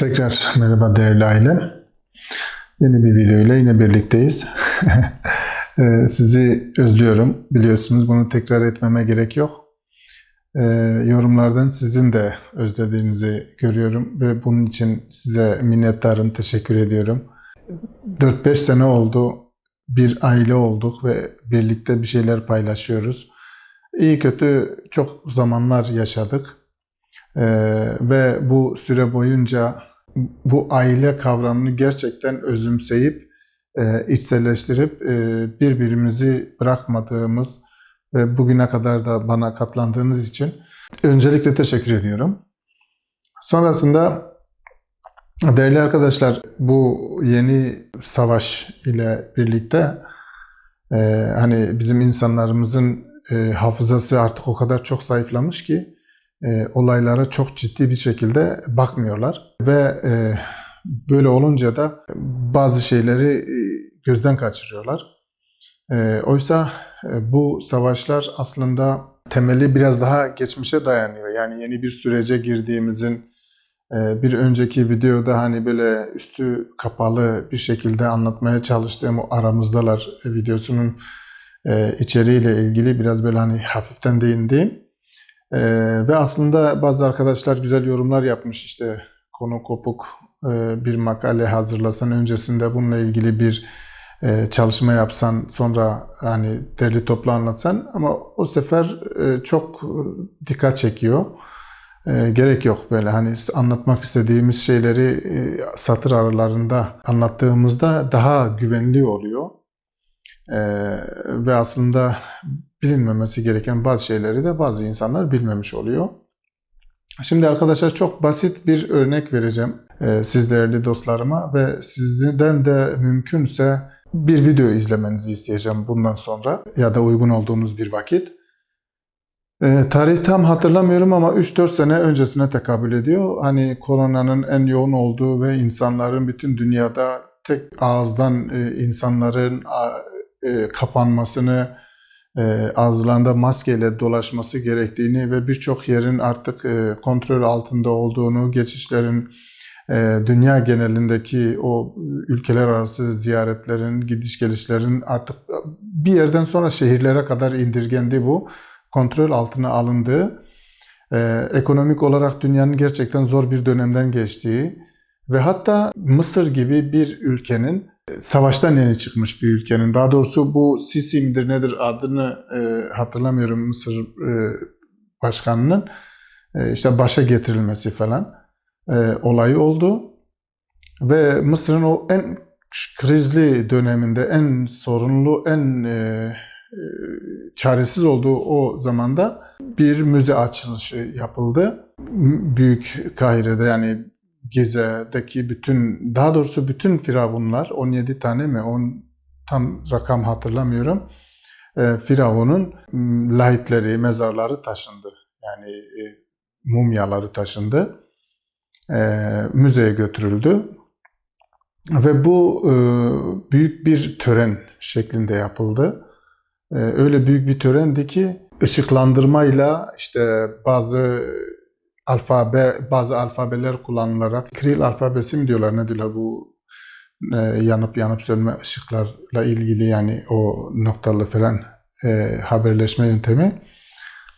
Tekrar merhaba değerli ailem. Yeni bir video ile yine birlikteyiz. Ee, Sizi özlüyorum. Biliyorsunuz bunu tekrar etmeme gerek yok. Ee, Yorumlardan sizin de özlediğinizi görüyorum ve bunun için size minnettarım, teşekkür ediyorum. 4-5 sene oldu, bir aile olduk ve birlikte bir şeyler paylaşıyoruz. İyi kötü çok zamanlar yaşadık. Ee, ve bu süre boyunca bu aile kavramını gerçekten özümseyip e, içselleştirip e, birbirimizi bırakmadığımız ve bugüne kadar da bana katlandığınız için öncelikle teşekkür ediyorum. Sonrasında değerli arkadaşlar bu yeni savaş ile birlikte e, hani bizim insanlarımızın e, hafızası artık o kadar çok zayıflamış ki e, olaylara çok ciddi bir şekilde bakmıyorlar ve e, böyle olunca da bazı şeyleri e, gözden kaçırıyorlar. E, oysa e, bu savaşlar aslında temeli biraz daha geçmişe dayanıyor. Yani yeni bir sürece girdiğimizin e, bir önceki videoda hani böyle üstü kapalı bir şekilde anlatmaya çalıştığım o aramızdalar videosunun e, içeriğiyle ilgili biraz böyle hani hafiften değindiğim ee, ve aslında bazı arkadaşlar güzel yorumlar yapmış işte konu kopuk e, bir makale hazırlasan öncesinde bununla ilgili bir e, çalışma yapsan sonra hani derli toplu anlatsan ama o sefer e, çok dikkat çekiyor. E, gerek yok böyle hani anlatmak istediğimiz şeyleri e, satır aralarında anlattığımızda daha güvenli oluyor. E, ve aslında bilinmemesi gereken bazı şeyleri de bazı insanlar bilmemiş oluyor. Şimdi arkadaşlar çok basit bir örnek vereceğim e, siz değerli dostlarıma ve sizden de mümkünse bir video izlemenizi isteyeceğim bundan sonra ya da uygun olduğunuz bir vakit. E, tarih tam hatırlamıyorum ama 3-4 sene öncesine tekabül ediyor. Hani koronanın en yoğun olduğu ve insanların bütün dünyada tek ağızdan e, insanların e, kapanmasını, e, ağızlarında maskeyle dolaşması gerektiğini ve birçok yerin artık e, kontrol altında olduğunu, geçişlerin e, dünya genelindeki o ülkeler arası ziyaretlerin, gidiş gelişlerin artık bir yerden sonra şehirlere kadar indirgendi bu. Kontrol altına alındığı, e, ekonomik olarak dünyanın gerçekten zor bir dönemden geçtiği ve hatta Mısır gibi bir ülkenin savaştan yeni çıkmış bir ülkenin. Daha doğrusu bu Sisi midir nedir adını e, hatırlamıyorum Mısır e, başkanının e, işte başa getirilmesi falan e, olayı oldu. Ve Mısır'ın o en krizli döneminde en sorunlu, en e, e, çaresiz olduğu o zamanda bir müze açılışı yapıldı. Büyük Kahire'de yani Gize'deki bütün, daha doğrusu bütün firavunlar, 17 tane mi, on, tam rakam hatırlamıyorum, e, firavunun lahitleri, mezarları taşındı. Yani e, mumyaları taşındı. E, müzeye götürüldü. Ve bu büyük bir tören şeklinde yapıldı. Öyle büyük bir törendi ki ışıklandırmayla işte bazı alfabe bazı alfabeler kullanılarak Kiril alfabesi mi diyorlar ne diyorlar bu e, yanıp yanıp sönme ışıklarla ilgili yani o noktalı falan e, haberleşme yöntemi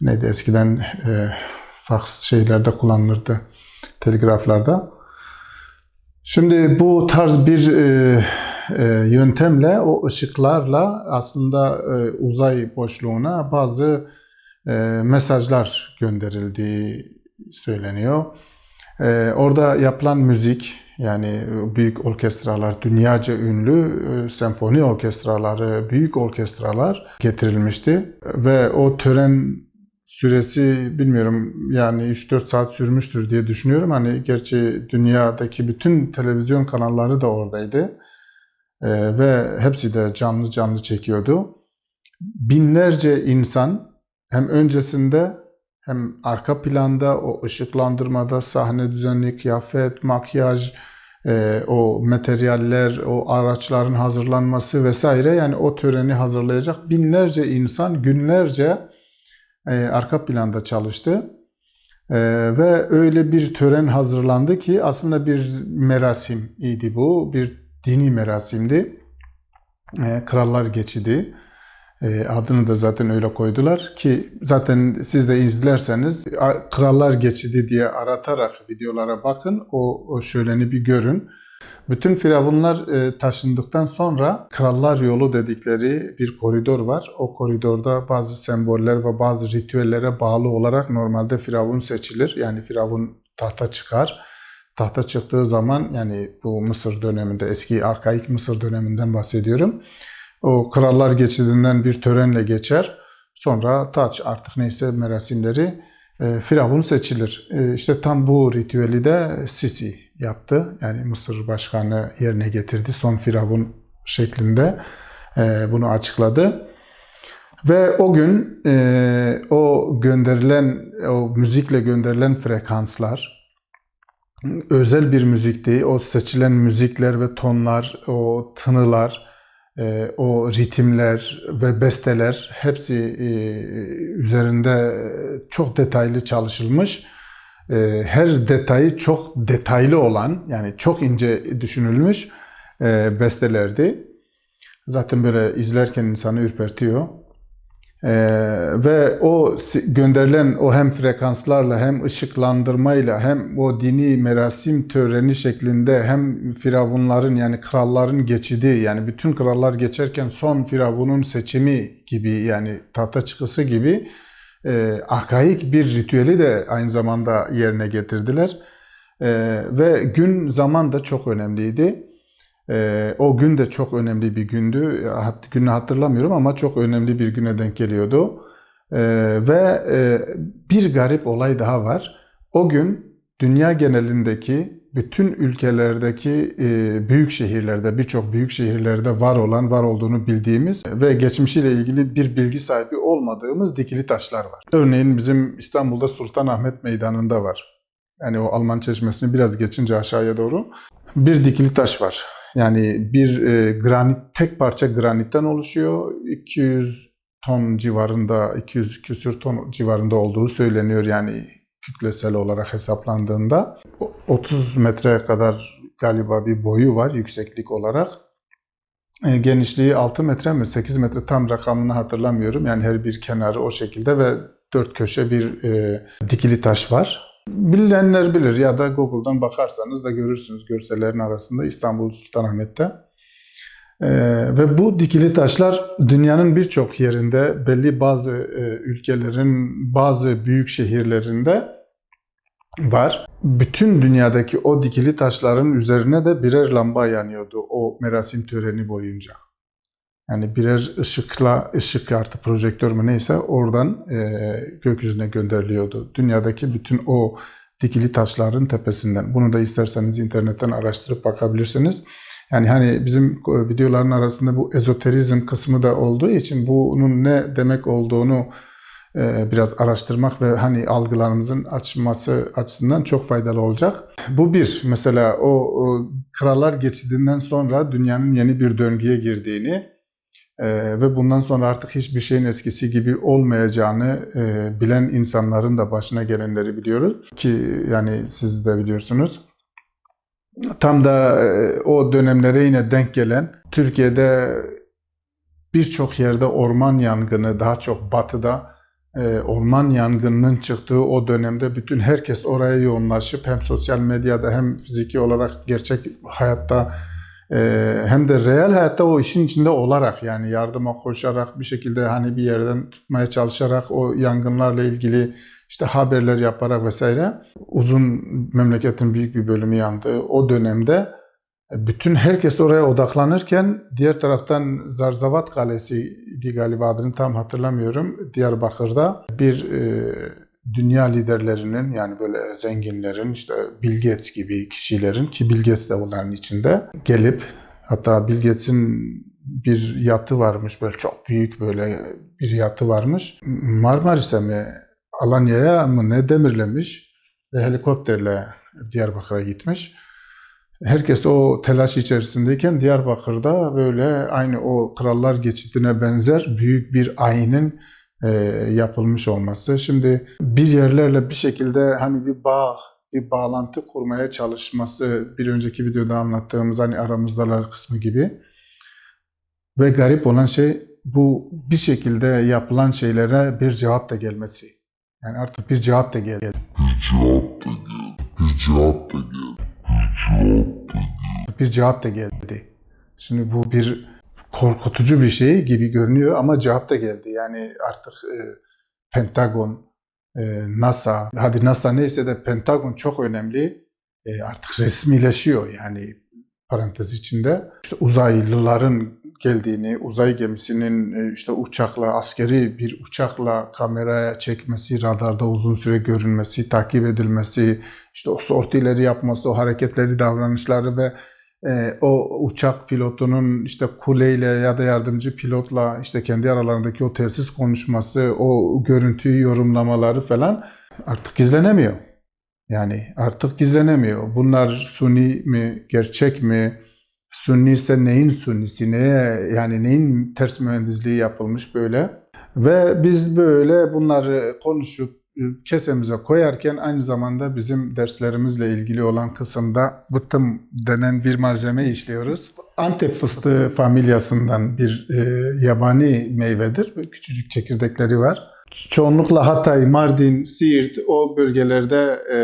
neydi eskiden e, fax şeylerde kullanılırdı telgraflarda. Şimdi bu tarz bir e, e, yöntemle o ışıklarla aslında e, uzay boşluğuna bazı e, mesajlar gönderildiği söyleniyor. Ee, orada yapılan müzik yani büyük orkestralar, dünyaca ünlü e, senfoni orkestraları, büyük orkestralar getirilmişti. Ve o tören süresi bilmiyorum yani 3-4 saat sürmüştür diye düşünüyorum. Hani gerçi dünyadaki bütün televizyon kanalları da oradaydı. Ee, ve hepsi de canlı canlı çekiyordu. Binlerce insan hem öncesinde hem arka planda o ışıklandırmada sahne düzenli, kıyafet, makyaj, e, o materyaller, o araçların hazırlanması vesaire yani o töreni hazırlayacak binlerce insan günlerce e, arka planda çalıştı. Ee, ve öyle bir tören hazırlandı ki aslında bir merasim idi bu. Bir dini merasimdi. Ee, Krallar Geçidi. Ee, adını da zaten öyle koydular ki zaten siz de izlerseniz Krallar Geçidi diye aratarak videolara bakın. O, o şöleni bir görün. Bütün firavunlar e, taşındıktan sonra krallar yolu dedikleri bir koridor var. O koridorda bazı semboller ve bazı ritüellere bağlı olarak normalde firavun seçilir. Yani firavun tahta çıkar. Tahta çıktığı zaman yani bu Mısır döneminde eski arkaik Mısır döneminden bahsediyorum. O krallar geçidinden bir törenle geçer. Sonra taç artık neyse merasimleri e, Firavun seçilir. E, işte tam bu ritüeli de Sisi yaptı. Yani Mısır başkanı yerine getirdi. Son Firavun şeklinde e, bunu açıkladı. Ve o gün e, o gönderilen, o müzikle gönderilen frekanslar özel bir müzikti. O seçilen müzikler ve tonlar, o tınılar, e, o ritimler ve besteler hepsi e, üzerinde çok detaylı çalışılmış. E, her detayı çok detaylı olan yani çok ince düşünülmüş e, bestelerdi. Zaten böyle izlerken insanı ürpertiyor. Ee, ve o gönderilen o hem frekanslarla hem ışıklandırmayla hem o dini merasim töreni şeklinde hem firavunların yani kralların geçidi yani bütün krallar geçerken son firavunun seçimi gibi yani tahta çıkısı gibi e, arkaik bir ritüeli de aynı zamanda yerine getirdiler. E, ve gün zaman da çok önemliydi. Ee, o gün de çok önemli bir gündü. Günü hatırlamıyorum ama çok önemli bir güne denk geliyordu. Ee, ve e, bir garip olay daha var. O gün dünya genelindeki bütün ülkelerdeki e, büyük şehirlerde, birçok büyük şehirlerde var olan, var olduğunu bildiğimiz ve geçmişiyle ilgili bir bilgi sahibi olmadığımız dikili taşlar var. Örneğin bizim İstanbul'da Sultanahmet Meydanı'nda var. Yani o Alman Çeşmesi'ni biraz geçince aşağıya doğru bir dikili taş var. Yani bir e, granit, tek parça granitten oluşuyor. 200 ton civarında, 200 küsür ton civarında olduğu söyleniyor. Yani kütlesel olarak hesaplandığında. O- 30 metre kadar galiba bir boyu var yükseklik olarak. E, genişliği 6 metre mi 8 metre tam rakamını hatırlamıyorum. Yani her bir kenarı o şekilde ve dört köşe bir e, dikili taş var. Bilenler bilir ya da Google'dan bakarsanız da görürsünüz görsellerin arasında İstanbul Sultanahmet'te. Ee, ve bu dikili taşlar dünyanın birçok yerinde belli bazı e, ülkelerin bazı büyük şehirlerinde var. Bütün dünyadaki o dikili taşların üzerine de birer lamba yanıyordu o merasim töreni boyunca. Yani birer ışıkla, ışık artı projektör mü neyse oradan e, gökyüzüne gönderiliyordu. Dünyadaki bütün o dikili taşların tepesinden. Bunu da isterseniz internetten araştırıp bakabilirsiniz. Yani hani bizim e, videoların arasında bu ezoterizm kısmı da olduğu için bunun ne demek olduğunu e, biraz araştırmak ve hani algılarımızın açması açısından çok faydalı olacak. Bu bir. Mesela o krallar geçidinden sonra dünyanın yeni bir döngüye girdiğini ve bundan sonra artık hiçbir şeyin eskisi gibi olmayacağını bilen insanların da başına gelenleri biliyoruz ki yani siz de biliyorsunuz. Tam da o dönemlere yine denk gelen Türkiye'de birçok yerde orman yangını daha çok batıda orman yangınının çıktığı o dönemde bütün herkes oraya yoğunlaşıp hem sosyal medyada hem fiziki olarak gerçek hayatta hem de reel hayatta o işin içinde olarak yani yardıma koşarak bir şekilde hani bir yerden tutmaya çalışarak o yangınlarla ilgili işte haberler yaparak vesaire uzun memleketin büyük bir bölümü yandı. O dönemde bütün herkes oraya odaklanırken diğer taraftan Zarzavat Kalesi'ydi galiba adını tam hatırlamıyorum. Diyarbakır'da bir e, dünya liderlerinin yani böyle zenginlerin işte Bill Gates gibi kişilerin ki Bill Gates de onların içinde gelip hatta Bill Gates'in bir yatı varmış böyle çok büyük böyle bir yatı varmış. Marmaris'e mi Alanya'ya mı ne demirlemiş ve helikopterle Diyarbakır'a gitmiş. Herkes o telaş içerisindeyken Diyarbakır'da böyle aynı o krallar geçidine benzer büyük bir ayinin e, yapılmış olması. Şimdi bir yerlerle bir şekilde hani bir bağ, bir bağlantı kurmaya çalışması bir önceki videoda anlattığımız hani aramızdalar kısmı gibi. Ve garip olan şey bu bir şekilde yapılan şeylere bir cevap da gelmesi. Yani artık bir cevap da geldi. Bir cevap da geldi. Bir cevap da geldi. bir cevap da geldi. Şimdi bu bir korkutucu bir şey gibi görünüyor ama cevap da geldi. Yani artık e, Pentagon, e, NASA, hadi NASA neyse de Pentagon çok önemli. E, artık resmileşiyor yani parantez içinde. İşte uzaylıların geldiğini, uzay gemisinin e, işte uçakla, askeri bir uçakla kameraya çekmesi, radarda uzun süre görünmesi, takip edilmesi, işte o sortileri yapması, o hareketleri, davranışları ve e, o uçak pilotunun işte kuleyle ya da yardımcı pilotla işte kendi aralarındaki o telsiz konuşması, o görüntüyü yorumlamaları falan artık gizlenemiyor. Yani artık gizlenemiyor. Bunlar suni mi, gerçek mi? Sunni ise neyin sunnisi, neye yani neyin ters mühendisliği yapılmış böyle. Ve biz böyle bunları konuşup kesemize koyarken aynı zamanda bizim derslerimizle ilgili olan kısımda bıttım denen bir malzeme işliyoruz. Antep fıstığı familyasından bir e, yabani meyvedir. Küçücük çekirdekleri var. Çoğunlukla Hatay, Mardin, Siirt o bölgelerde e,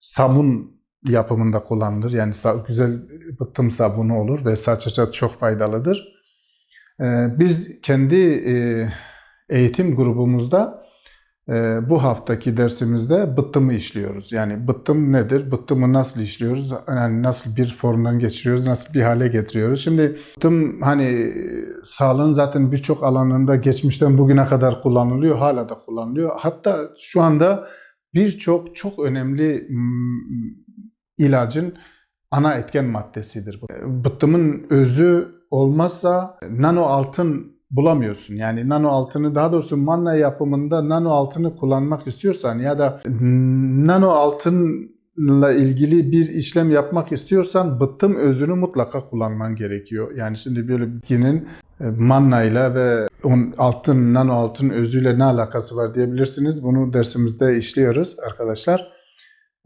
sabun yapımında kullanılır. Yani güzel bıttım sabunu olur ve saça çok faydalıdır. E, biz kendi e, eğitim grubumuzda bu haftaki dersimizde bıttımı işliyoruz. Yani bıttım nedir? Bıttımı nasıl işliyoruz? Yani nasıl bir formdan geçiriyoruz? Nasıl bir hale getiriyoruz? Şimdi bıttım hani sağlığın zaten birçok alanında geçmişten bugüne kadar kullanılıyor. Hala da kullanılıyor. Hatta şu anda birçok çok önemli mm, ilacın ana etken maddesidir. Bıttımın özü olmazsa nano altın bulamıyorsun. Yani nano altını daha doğrusu manna yapımında nano altını kullanmak istiyorsan ya da nano altınla ilgili bir işlem yapmak istiyorsan bıttım özünü mutlaka kullanman gerekiyor. Yani şimdi böyle bitkinin manna ile ve onun altın, nano altın özüyle ne alakası var diyebilirsiniz. Bunu dersimizde işliyoruz arkadaşlar.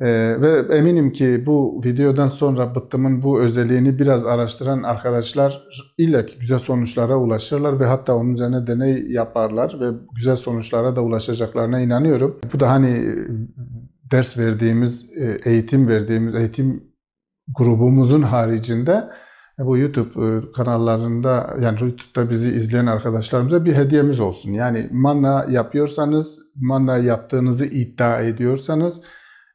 Ee, ve eminim ki bu videodan sonra bıttımın bu özelliğini biraz araştıran arkadaşlar illa ki güzel sonuçlara ulaşırlar ve hatta onun üzerine deney yaparlar ve güzel sonuçlara da ulaşacaklarına inanıyorum. Bu da hani ders verdiğimiz, e, eğitim verdiğimiz, eğitim grubumuzun haricinde bu YouTube e, kanallarında yani YouTube'da bizi izleyen arkadaşlarımıza bir hediyemiz olsun. Yani manna yapıyorsanız, manna yaptığınızı iddia ediyorsanız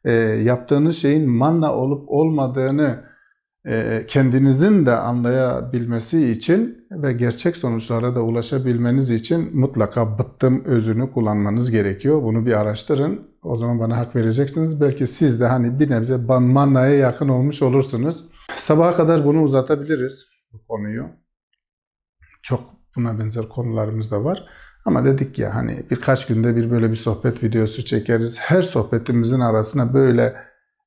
e, yaptığınız şeyin manna olup olmadığını e, kendinizin de anlayabilmesi için ve gerçek sonuçlara da ulaşabilmeniz için mutlaka bıttım özünü kullanmanız gerekiyor. Bunu bir araştırın. O zaman bana hak vereceksiniz. Belki siz de hani bir nebze mannaya yakın olmuş olursunuz. Sabaha kadar bunu uzatabiliriz bu konuyu. Çok buna benzer konularımız da var. Ama dedik ya hani birkaç günde bir böyle bir sohbet videosu çekeriz. Her sohbetimizin arasına böyle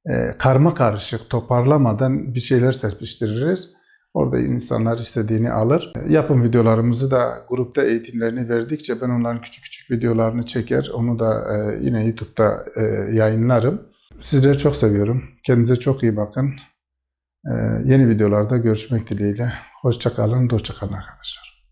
e, karma karışık toparlamadan bir şeyler serpiştiririz. Orada insanlar istediğini alır. E, yapım videolarımızı da grupta eğitimlerini verdikçe ben onların küçük küçük videolarını çeker. Onu da e, yine YouTube'da e, yayınlarım. Sizleri çok seviyorum. Kendinize çok iyi bakın. Yeni videolarda görüşmek dileğiyle. Hoşçakalın, hoşçakalın arkadaşlar.